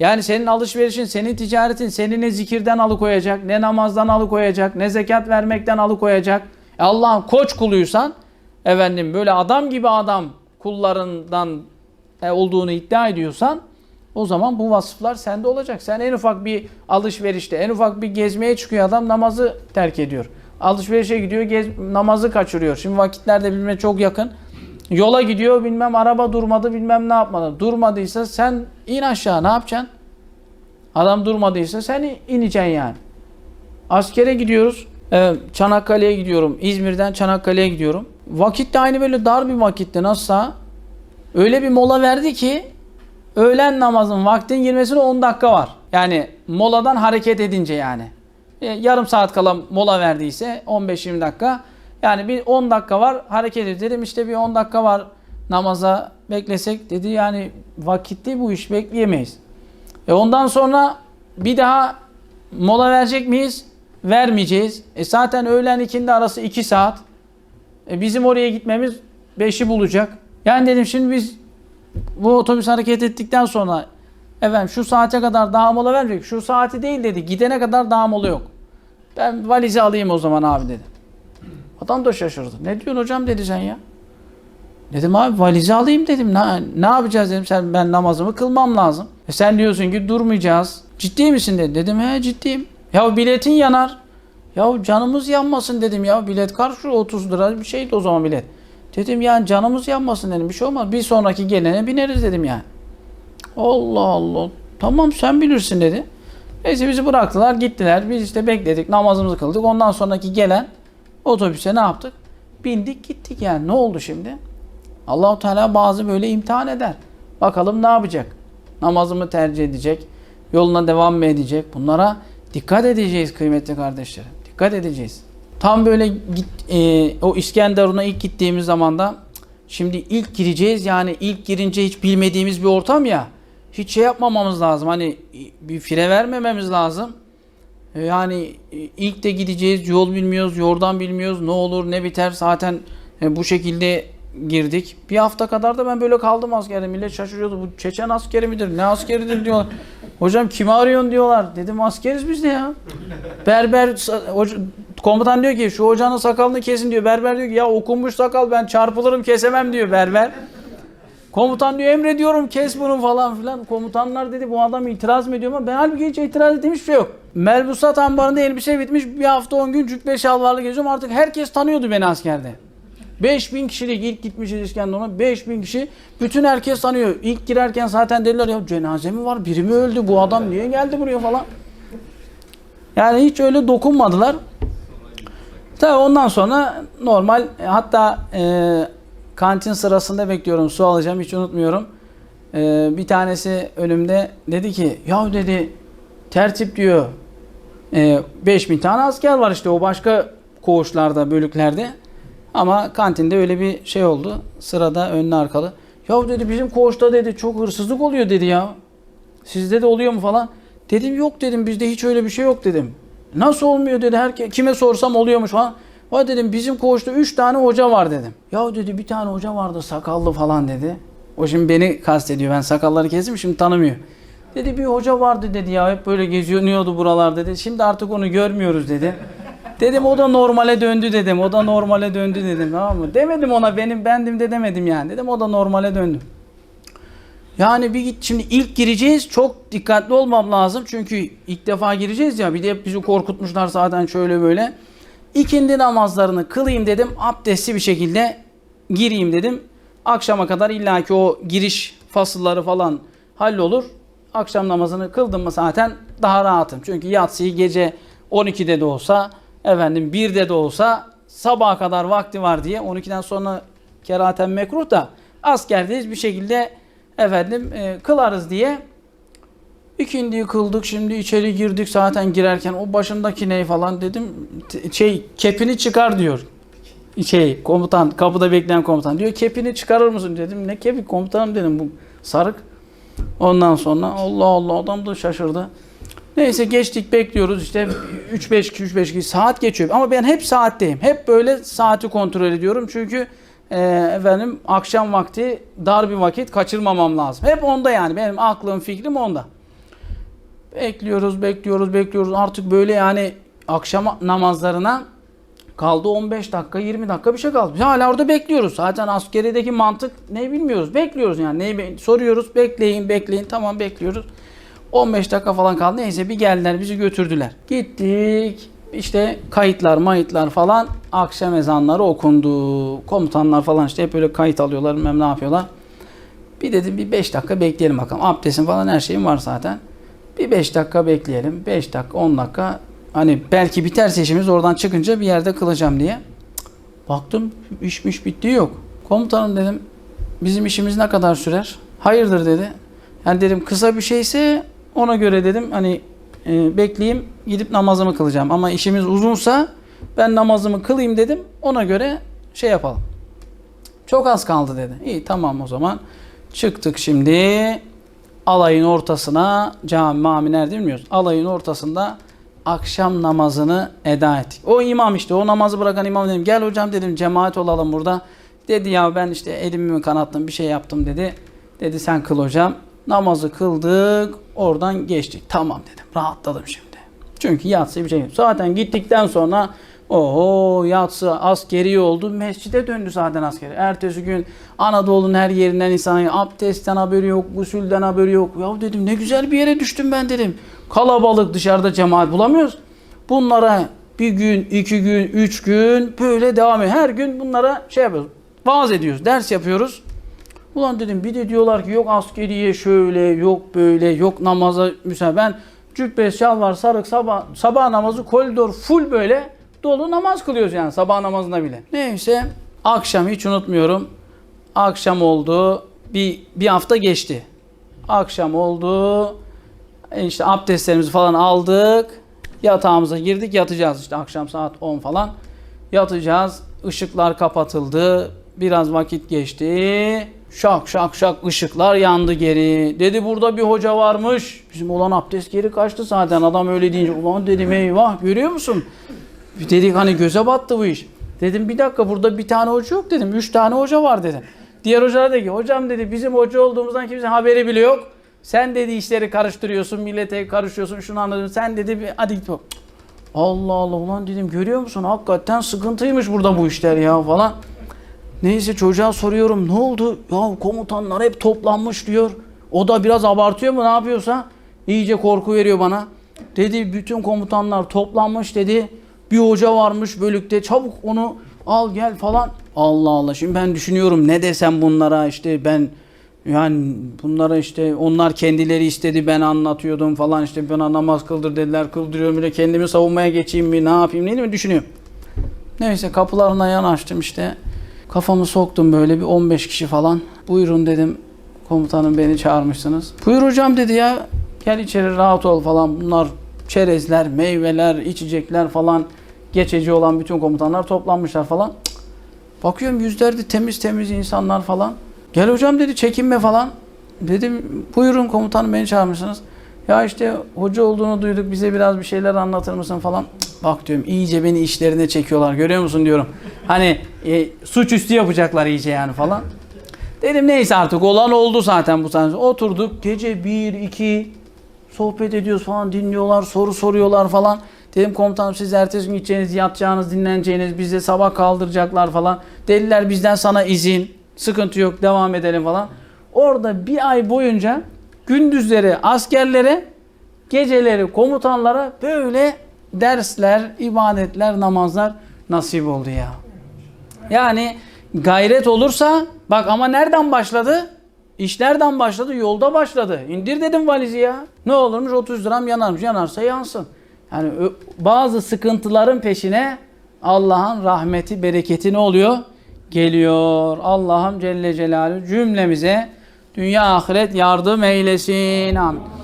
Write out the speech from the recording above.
Yani senin alışverişin, senin ticaretin seni ne zikirden alıkoyacak, ne namazdan alıkoyacak, ne zekat vermekten alıkoyacak. E Allah'ın koç kuluysan, efendim böyle adam gibi adam kullarından e, olduğunu iddia ediyorsan, o zaman bu vasıflar sende olacak. Sen en ufak bir alışverişte, en ufak bir gezmeye çıkıyor adam namazı terk ediyor. Alışverişe gidiyor, gez, namazı kaçırıyor. Şimdi vakitler de birbirine çok yakın. Yola gidiyor bilmem araba durmadı bilmem ne yapmadı. Durmadıysa sen in aşağı ne yapacaksın? Adam durmadıysa sen ineceksin yani. Askere gidiyoruz. Evet, Çanakkale'ye gidiyorum. İzmir'den Çanakkale'ye gidiyorum. Vakit de aynı böyle dar bir vakitte nasılsa öyle bir mola verdi ki öğlen namazın vaktin girmesine 10 dakika var. Yani moladan hareket edince yani. E, yarım saat kala mola verdiyse 15-20 dakika. Yani bir 10 dakika var hareket edelim işte bir 10 dakika var namaza beklesek dedi yani vakitti bu iş bekleyemeyiz. E ondan sonra bir daha mola verecek miyiz? Vermeyeceğiz. E zaten öğlen ikindi arası 2 saat. E bizim oraya gitmemiz 5'i bulacak. Yani dedim şimdi biz bu otobüs hareket ettikten sonra efendim şu saate kadar daha mola vermeyecek. Şu saati değil dedi. Gidene kadar daha mola yok. Ben valizi alayım o zaman abi dedi. Adam da şaşırdı. Ne diyorsun hocam dedi sen ya. Dedim abi valizi alayım dedim. Ne, ne yapacağız dedim. Sen ben namazımı kılmam lazım. E sen diyorsun ki durmayacağız. Ciddi misin dedi. Dedim he ciddiyim. Ya biletin yanar. Ya canımız yanmasın dedim ya. Bilet kaç şu 30 lira bir şeydi o zaman bilet. Dedim yani canımız yanmasın dedim. Bir şey olmaz. Bir sonraki gelene bineriz dedim yani. Allah Allah. Tamam sen bilirsin dedi. Neyse bizi bıraktılar gittiler. Biz işte bekledik namazımızı kıldık. Ondan sonraki gelen otobüse ne yaptık? Bindik gittik yani. Ne oldu şimdi? Allahu Teala bazı böyle imtihan eder. Bakalım ne yapacak? Namazımı tercih edecek? Yoluna devam mı edecek? Bunlara dikkat edeceğiz kıymetli kardeşlerim. Dikkat edeceğiz. Tam böyle git, e, o İskenderun'a ilk gittiğimiz zaman da şimdi ilk gireceğiz yani ilk girince hiç bilmediğimiz bir ortam ya. Hiç şey yapmamamız lazım. Hani bir fire vermememiz lazım. Yani e, ilk de gideceğiz, yol bilmiyoruz, yordan bilmiyoruz, ne olur ne biter. Zaten e, bu şekilde girdik. Bir hafta kadar da ben böyle kaldım askerde. Millet şaşırıyordu. Bu Çeçen askeri midir? Ne askeridir diyorlar. Hocam kimi arıyorsun diyorlar. Dedim askeriz biz de ya. Berber komutan diyor ki şu hocanın sakalını kesin diyor. Berber diyor ki ya okunmuş sakal ben çarpılırım kesemem diyor berber. Komutan diyor emrediyorum kes bunu falan filan. Komutanlar dedi bu adam itiraz mı ediyor ama ben halbuki hiç itiraz ettiğim şey yok. Melbusat ambarında elbise bitmiş bir hafta 10 gün cübbe şalvarlı geziyorum artık herkes tanıyordu beni askerde. 5000 kişilik ilk gitmişiz İskenderun'a 5000 kişi bütün herkes tanıyor. İlk girerken zaten dediler ya cenaze mi var biri mi öldü bu adam niye geldi buraya falan. Yani hiç öyle dokunmadılar. Tabii ondan sonra normal hatta e, kantin sırasında bekliyorum su alacağım hiç unutmuyorum. E, bir tanesi önümde dedi ki ya dedi tertip diyor e, 5000 tane asker var işte o başka koğuşlarda bölüklerde. Ama kantinde öyle bir şey oldu. Sırada önlü arkalı. Ya dedi bizim koğuşta dedi çok hırsızlık oluyor dedi ya. Sizde de oluyor mu falan. Dedim yok dedim bizde hiç öyle bir şey yok dedim. Nasıl olmuyor dedi. Herke, kime sorsam oluyormuş falan. Ha dedim bizim koğuşta 3 tane hoca var dedim. Ya dedi bir tane hoca vardı sakallı falan dedi. O şimdi beni kastediyor. Ben sakalları kestim şimdi tanımıyor. Dedi bir hoca vardı dedi ya hep böyle geziyordu buralar dedi. Şimdi artık onu görmüyoruz dedi. Dedim o da normale döndü dedim. O da normale döndü dedim tamam mı? Demedim ona benim bendim de demedim yani. Dedim o da normale döndü. Yani bir git şimdi ilk gireceğiz çok dikkatli olmam lazım. Çünkü ilk defa gireceğiz ya bir de hep bizi korkutmuşlar zaten şöyle böyle. İkindi namazlarını kılayım dedim. Abdestli bir şekilde gireyim dedim. Akşama kadar illaki o giriş fasılları falan hallolur. Akşam namazını kıldım mı zaten daha rahatım. Çünkü yatsıyı gece 12'de de olsa efendim 1'de de olsa sabaha kadar vakti var diye 12'den sonra keraten mekruh da askerdeyiz bir şekilde efendim e, kılarız diye İkindiyi kıldık şimdi içeri girdik zaten girerken o başındaki ne falan dedim şey kepini çıkar diyor. Şey komutan kapıda bekleyen komutan diyor kepini çıkarır mısın dedim ne kepi komutanım dedim bu sarık. Ondan sonra Allah Allah adam da şaşırdı. Neyse geçtik bekliyoruz işte 3-5 kişi 3-5 kişi saat geçiyor ama ben hep saatteyim. Hep böyle saati kontrol ediyorum çünkü e, efendim akşam vakti dar bir vakit kaçırmamam lazım. Hep onda yani benim aklım fikrim onda. Bekliyoruz, bekliyoruz, bekliyoruz. Artık böyle yani akşam namazlarına kaldı 15 dakika, 20 dakika bir şey kaldı. Biz hala orada bekliyoruz. Zaten askerideki mantık ne bilmiyoruz. Bekliyoruz yani. Neyi be- soruyoruz. Bekleyin, bekleyin. Tamam bekliyoruz. 15 dakika falan kaldı. Neyse bir geldiler, bizi götürdüler. Gittik. İşte kayıtlar, mayıtlar falan akşam ezanları okundu. Komutanlar falan işte hep böyle kayıt alıyorlar, bilmem ne yapıyorlar. Bir dedim bir 5 dakika bekleyelim bakalım. Abdestin falan her şeyim var zaten. Bir 5 dakika bekleyelim. 5 dakika 10 dakika. Hani belki biterse işimiz oradan çıkınca bir yerde kılacağım diye. Baktım işmiş bittiği yok. Komutanım dedim bizim işimiz ne kadar sürer? Hayırdır dedi. Yani dedim kısa bir şeyse ona göre dedim hani e, bekleyeyim gidip namazımı kılacağım. Ama işimiz uzunsa ben namazımı kılayım dedim. Ona göre şey yapalım. Çok az kaldı dedi. İyi tamam o zaman. Çıktık şimdi alayın ortasına cami mami nerede bilmiyoruz. Alayın ortasında akşam namazını eda ettik. O imam işte o namazı bırakan imam dedim gel hocam dedim cemaat olalım burada. Dedi ya ben işte elimi kanattım bir şey yaptım dedi. Dedi sen kıl hocam. Namazı kıldık oradan geçtik. Tamam dedim rahatladım şimdi. Çünkü yatsı bir şey. Zaten gittikten sonra oho yatsı askeri oldu. Mescide döndü zaten askeri. Ertesi gün Anadolu'nun her yerinden insan abdestten haberi yok, gusülden haberi yok. Ya dedim ne güzel bir yere düştüm ben dedim. Kalabalık dışarıda cemaat bulamıyoruz. Bunlara bir gün, iki gün, üç gün böyle devam ediyor. Her gün bunlara şey yapıyoruz. Vaaz ediyoruz, ders yapıyoruz. Ulan dedim bir de diyorlar ki yok askeriye şöyle, yok böyle, yok namaza mesela ben cübbe, şalvar, sarık, sabah, sabah namazı koridor full böyle dolu namaz kılıyoruz yani sabah namazında bile. Neyse akşam hiç unutmuyorum. Akşam oldu. Bir, bir hafta geçti. Akşam oldu. İşte abdestlerimizi falan aldık. Yatağımıza girdik yatacağız işte akşam saat 10 falan. Yatacağız. Işıklar kapatıldı. Biraz vakit geçti. Şak şak şak ışıklar yandı geri. Dedi burada bir hoca varmış. Bizim olan abdest geri kaçtı zaten. Adam öyle deyince ulan dedim eyvah görüyor musun? Dedik hani göze battı bu iş. Dedim bir dakika burada bir tane hoca yok dedim. Üç tane hoca var dedim. Diğer hocalar dedi ki hocam dedi bizim hoca olduğumuzdan kimsenin haberi bile yok. Sen dedi işleri karıştırıyorsun, millete karışıyorsun, şunu anladım. Sen dedi bir hadi git. Allah Allah ulan dedim görüyor musun? Hakikaten sıkıntıymış burada bu işler ya falan. Neyse çocuğa soruyorum ne oldu? Ya komutanlar hep toplanmış diyor. O da biraz abartıyor mu ne yapıyorsa. iyice korku veriyor bana. Dedi bütün komutanlar toplanmış dedi. Bir hoca varmış bölükte çabuk onu al gel falan. Allah Allah şimdi ben düşünüyorum ne desem bunlara işte ben yani bunlara işte onlar kendileri istedi ben anlatıyordum falan işte bana namaz kıldır dediler kıldırıyorum bile kendimi savunmaya geçeyim mi ne yapayım ne mi düşünüyorum. Neyse kapılarına yanaştım işte. Kafamı soktum böyle bir 15 kişi falan. Buyurun dedim komutanım beni çağırmışsınız. Buyur hocam dedi ya gel içeri rahat ol falan. Bunlar çerezler, meyveler, içecekler falan geçici olan bütün komutanlar toplanmışlar falan. Bakıyorum yüzlerde temiz temiz insanlar falan. Gel hocam dedi çekinme falan. Dedim buyurun komutanım beni çağırmışsınız. Ya işte hoca olduğunu duyduk bize biraz bir şeyler anlatır mısın falan. Bak diyorum iyice beni işlerine çekiyorlar görüyor musun diyorum. Hani e, suçüstü yapacaklar iyice yani falan. Dedim neyse artık olan oldu zaten bu sahne. Oturduk gece 1 2 sohbet ediyoruz falan dinliyorlar soru soruyorlar falan. Dedim komutanım siz ertesi gün gideceğiniz yatacağınız dinleneceğiniz bize sabah kaldıracaklar falan. Dediler bizden sana izin sıkıntı yok devam edelim falan. Orada bir ay boyunca gündüzleri askerlere geceleri komutanlara böyle dersler, ibadetler, namazlar nasip oldu ya. Yani gayret olursa bak ama nereden başladı? İş nereden başladı? Yolda başladı. İndir dedim valizi ya. Ne olurmuş 30 liram yanarmış. Yanarsa yansın. Yani bazı sıkıntıların peşine Allah'ın rahmeti, bereketi ne oluyor? Geliyor. Allah'ım Celle Celaluhu cümlemize dünya ahiret yardım eylesin. Amin.